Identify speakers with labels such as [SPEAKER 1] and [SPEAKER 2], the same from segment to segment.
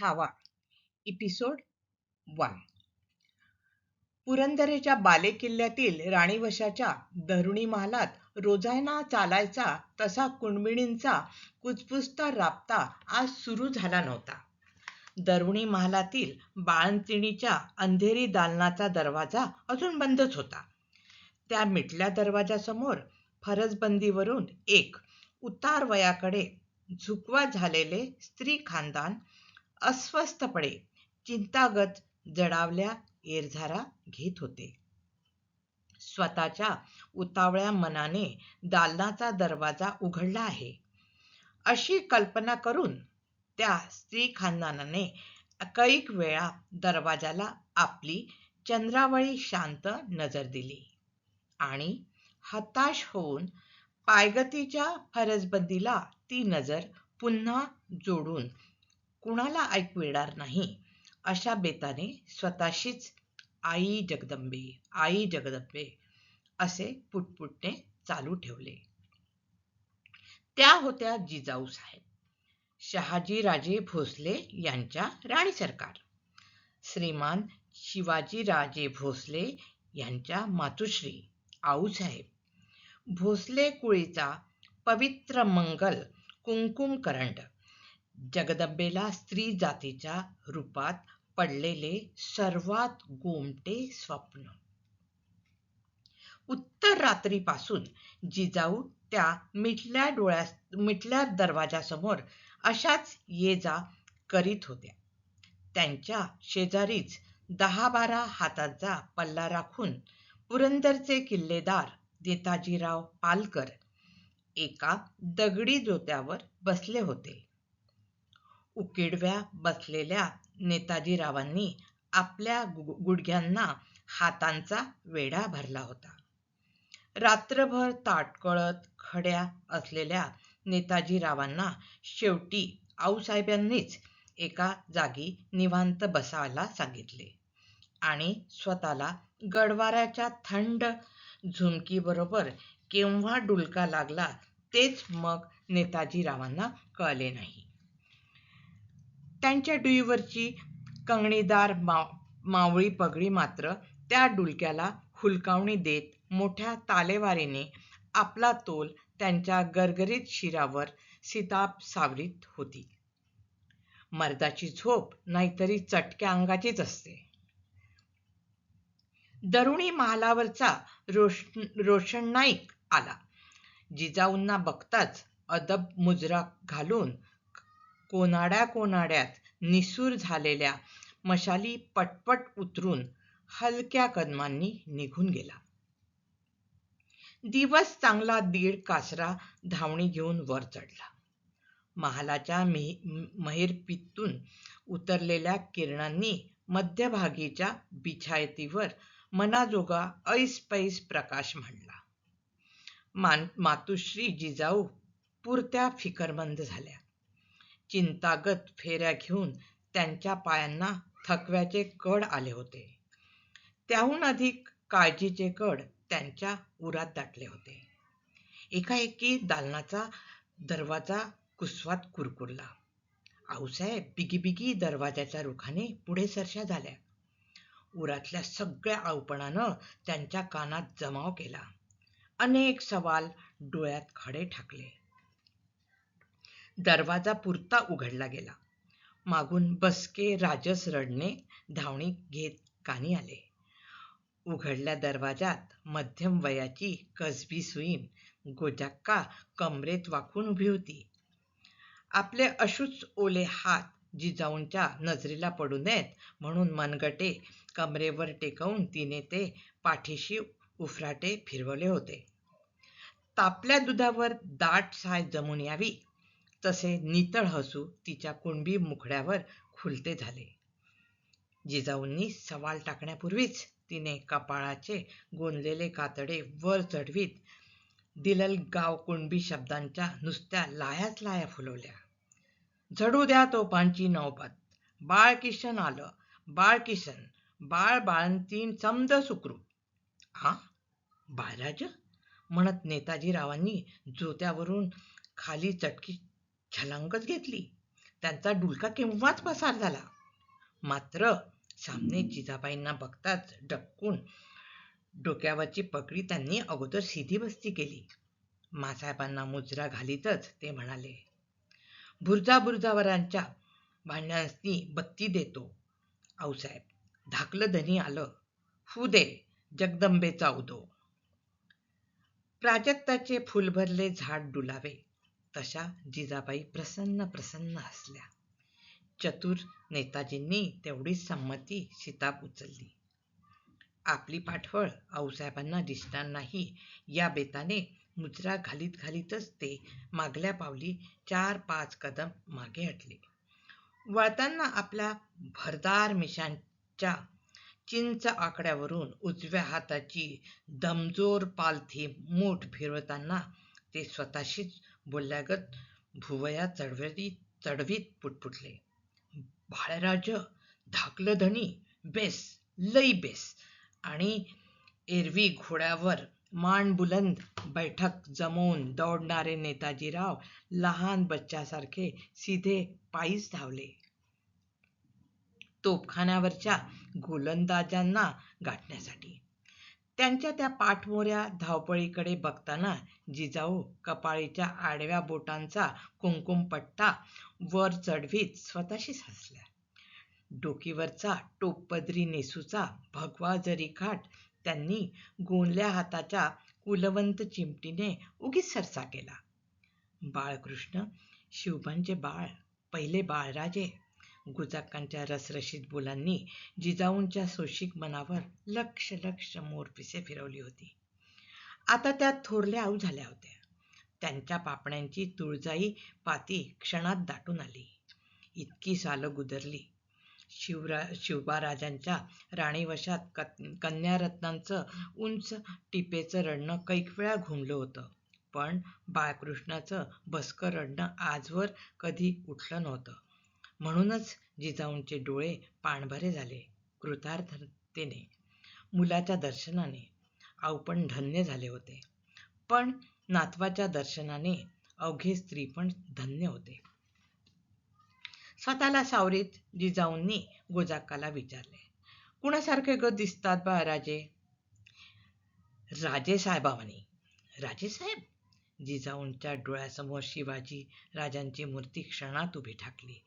[SPEAKER 1] Chhava. Episode one पुरंदरेच्या बालेकिल्ल्यातील राणीवशाच्या धरुणी महालात रोजायना चालायचा तसा कुणबिणींचा कुचपुसता राबता आज सुरू झाला नव्हता. दरुणी महालातील बाळंतिणीच्या अंधेरी दालनाचा दरवाजा अजून बंदच होता. त्या मिटल्या दरवाजासमोर फरसबंदीवरून एक उतार वयाकडे झुकवा झालेले स्त्री खानदान अस्वस्थपणे चिंतागत जडावल्या एरझारा घेत होते. स्वतःच्या उतावळ्या मनाने दालनाचा दरवाजा उघडला आहे. अशी कल्पना करून त्या स्त्री खानदानाने कैक वेळा दरवाजाला आपली चंद्रावळी शांत नजर दिली आणि हताश होऊन पायगतीच्या फरसबंदीला ती नजर पुन्हा जोडून कुणाला ऐकू येणार नाही? अशा बेताने स्वतःशीच आई जगदंबे आई जगदंबे असे पुटपुटणे चालू ठेवले. त्या होत्या जिजाऊ साहेब. शहाजी राजे भोसले यांच्या राणी सरकार. श्रीमान शिवाजी राजे भोसले यांच्या मातुश्री आऊसाहेब भोसले कुळीचा पवित्र मंगल कुंकुम करंड जगदंबेला स्त्री जातीच्या रूपात पडलेले सर्वात गोमटे स्वप्न. उत्तर रात्रीपासून जिजाऊ त्या मिटल्या डोळ्या मिटल्या दरवाजासमोर अशाच ये जा करीत होत्या. त्यांच्या शेजारीच दहा बारा हातांचा पल्ला राखून पुरंदरचे किल्लेदार नेताजीराव पालकर एका दगडी जोत्यावर बसले होते. उकिडव्या बसलेल्या नेताजीरावांनी आपल्या गुडघ्यांना हातांचा वेढा भरला होता. रात्रभर ताटकळत खड्या असलेल्या नेताजीरावांना शेवटी आऊसाहेबांनीच एका जागी निवांत बसायला सांगितले आणि स्वतःला गडवाऱ्याच्या थंड झुमकीबरोबर केव्हा डुलका लागला तेच मग नेताजीरावांना कळले नाही. त्यांच्या डुईवरची कंगणीदार माव मावळी पगडी मात्र त्या डुलक्याला हुलकावणी देत मोठ्या तालेवारीने आपला तोल त्यांच्या गरगरीत शिरावर सिताप सावरीत होती. मर्दाची झोप नाहीतरी चटक्या अंगाचीच असते. दरुणी महालावरचा रोश रोशन नाईक आला. जिजाऊंना बघताच अदब मुजरा घालून कोनाड्या कोनाड्यात निसूर झालेल्या मशाली पटपट उतरून हलक्या कदमांनी निघून गेला. दिवस चांगला दीड कासरा धावणी घेऊन वर चढला. महालाच्या महिरपीतून उतरलेल्या किरणांनी मध्यभागीच्या बिछायतीवर मनाजोगा ऐसपैस प्रकाश मांडला. मान मातुश्री जिजाऊ पुरत्या फिकरमंद झाल्या. चिंतागत फेऱ्या घेऊन त्यांच्या पायांना थकव्याचे कड आले होते. त्याहून अधिक काळजीचे कड त्यांच्या उरात दाटले होते. एकाएकी दालनाचा दरवाजा कुसवात कुरकुरला. आऊसाहेब बिगी बिगी दरवाजाच्या रुखाने पुढे सरशा झाल्या. उरातल्या सगळ्या आवपणानं त्यांच्या कानात जमाव केला. अनेक सवाल डोळ्यात खडे ठाकले. दरवाजा पुरता उघडला गेला. मागून बसके राजस रडणे धावणी घेत कानी आले. उघडल्या दरवाजात मध्यम वयाची कसबी सुईन गोजाक्का कमरेत वाकून उभी होती. आपले अशुच ओले हात जिजाऊंच्या नजरेला पडू नयेत म्हणून मनगटे कमरेवर टेकवून तिने ते पाठीशी उफराटे फिरवले होते. तापल्या दुधावर दाट साय जमून यावी. तसे नितळ हसू तिच्या कुणबी मुखड्यावर खुलते झाले. जिजाऊंनी सवाल टाकण्यापूर्वीच तिने कपाळाचे गोंदलेले कातडे वर चढवीत दिलल गाव कुणबी शब्दांच्या नुसत्या लायाच लाया फुलवल्या. झडू द्या तोपांची नौबत बाळ किशन आलं बाळ किशन बाळ बाळंतीन समद सुखरू हा बाळराज? म्हणत नेताजीरावांनी जोत्यावरून खाली चटकी छलांगच घेतली. त्यांचा डुलका केव्हाच पसार झाला? मात्र सामने जिजाबाईंना बघताच डबकून डोक्यावरची पगडी त्यांनी अगोदर सीधी बस्ती केली. मासाहेबांना मुजरा घालीतच ते म्हणाले बुरजा बुरजावरांच्या भांड्यांनी बत्ती देतो. आऊसाहेब धाकलं धनी आलं. फू दे जगदंबेचा उदो. प्राजक्ताचे फुल भरले झाड डुलावे. तशा जिजाबाई प्रसन्न प्रसन्न असल्या. चतुर नेताजींनी तेवढीच संमती शिताब उचलली. आपली पाठवळ आऊसाहेबांना दिसणार नाही या बेताने मुजरा घालीत घालीतच ते मागल्या पावली चार पाच कदम मागे हटले. वळताना आपल्या भरदार मिशांच्या चिंच आकड्यावरून उजव्या हाताची दमजोर पालथी मूठ फिरवताना ते स्वतःशीच बोलल्यागत भुवया चढवली चढवीत पुटपुटले. बाळराज धाकलं धनी बेस लई बेस. आणि एरवी घोड्यावर मान बुलंद बैठक जमवून दौडणारे नेताजीराव लहान बच्च्यासारखे सीधे पायीच धावले. तोफखान्यावरच्या गोलंदाजांना गाठण्यासाठी त्यांच्या त्या पाठमोऱ्या धावपळीकडे बघताना जिजाऊ कपाळीच्या आडव्या बोटांचा कुंकुमपट्टा वर चढवीत स्वतःशीच हसल्या डोकीवरचा टोपपदरी नेसूचा भगवा जरी खाट त्यांनी गोंदल्या हाताच्या कुलवंत चिमटीने उगीच सरसा केला. बाळकृष्ण शिवबांचे बाळ पहिले बाळराजे गुजाकांच्या रसरशीत बोलांनी जिजाऊंच्या सोशिक मनावर लक्ष लक्ष मोरपिसे फिरवली होती. आता त्या थोरल्या आऊ झाल्या होत्या. त्यांच्या पापण्यांची तुळजाई पाती क्षणात दाटून आली. इतकी सालं गुदरली. शिवरा शिवबाराजांच्या राणीवशात कत कन्यारत्नांचं उंच टिपेचं रडणं कैक वेळा घुमलं होतं. पण बाळकृष्णाचं बसकं रडणं आजवर कधी उठलं नव्हतं. म्हणूनच जिजाऊंचे डोळे पाणभरे झाले कृतार्थतेने. मुलाच्या दर्शनाने आऊ पण धन्य झाले होते. पण नातवाच्या दर्शनाने अवघे स्त्री पण धन्य होते. स्वतःला सावरीत जिजाऊंनी गोजाक्काला विचारले कुणासारखे ग दिसतात बाळराजे राजे साहेबावानी. राजे साहेब? जिजाऊंच्या डोळ्यासमोर शिवाजी राजांची मूर्ती क्षणात उभी ठाकली.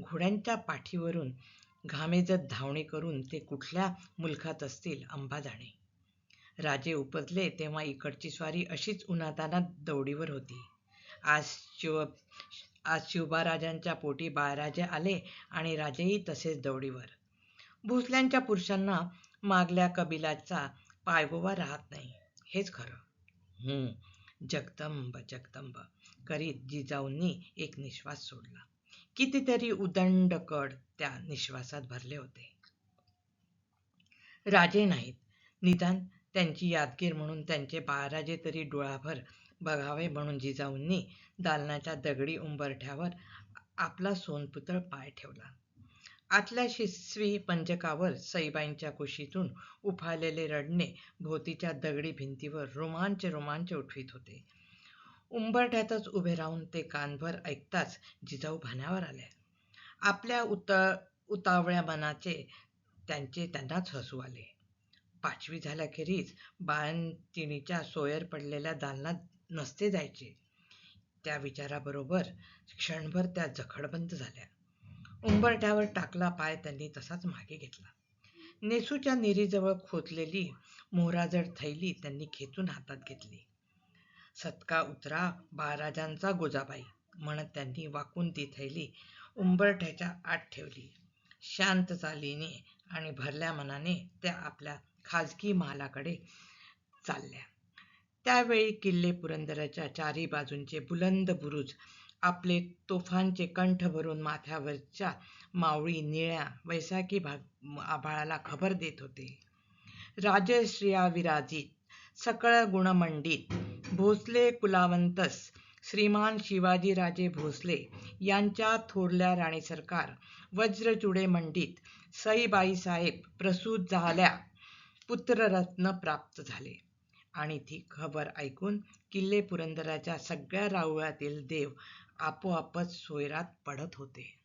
[SPEAKER 1] घोड्यांच्या पाठीवरून घामेजत धावणे करून ते कुठल्या मुलखात असतील अंबा जाणे. राजे उपजले तेव्हा इकडची स्वारी अशीच उन्हातानात दौडीवर होती. आज शिव आज शिवबाराजांच्या पोटी बाळराजे आले आणि राजेही तसेच दौडीवर. भोसल्यांच्या पुरुषांना मागल्या कबिलाचा पायगोवा राहत नाही. हेच खरं. हम्म जगदंब जगदंब करीत जिजाऊंनी एक निश्वास सोडला. कितीतरी उदंड कड त्या निश्वासात भरले होते. राजे नाहीत. निदान त्यांची यादगीर म्हणून त्यांचे बाळराजे तरी डोळाभर बघावे म्हणून जिजाऊंनी दालनाच्या दगडी उंबरठ्यावर आपला सोनपुतळ पाय ठेवला. आतल्या शिस्वी पंजकावर सईबाईंच्या कुशीतून उफाळलेले रडणे भोवतीच्या दगडी भिंतीवर रोमांच रोमांच उठवीत होते. उंबरठ्यातच उभे राहून ते कानभर ऐकताच जिजाऊ भाण्यावर आल्या आपल्या उत उतावळ्या मनाचे त्यांचे त्यांनाच हसू आले. पाचवी झाल्याखेरीज बाळंतिणीच्या सोयर पडलेल्या दालनात नसते जायचे. त्या विचाराबरोबर क्षणभर त्या जखडबंद झाल्या. उंबरठ्यावर टाकला पाय त्यांनी तसाच मागे घेतला. नेसूच्या निरीजवळ खोचलेली मोहराजड थैली त्यांनी खेचून हातात घेतली. सतका उतरा महाराजांचा गोजाबाई म्हणत त्यांनी वाकून ती थैली उंबरठ्याच्या आत ठेवली. शांत चालीने आणि भरल्या मनाने त्या आपल्या खाजगी महालाकडे चालल्या. त्यावेळी किल्ले पुरंदराच्या चारी बाजूंचे बुलंद बुरुज आपले तोफांचे कंठ भरून माथ्यावरच्या मावळी निळ्या वैसाखी भाग आभाळाला खबर देत होते. राजश्रिया विराजित सकळ गुणमंडित भोसले कुलावंतस श्रीमान शिवाजीराजे भोसले यांच्या थोरल्या राणी सरकार वज्रचुडे मंडित सईबाई साहेब प्रसूत झाल्या पुत्ररत्न प्राप्त झाले. आणि ती खबर ऐकून किल्ले पुरंदराच्या सगळ्या राऊळातील देव आपोआपच सोयरात पडत होते.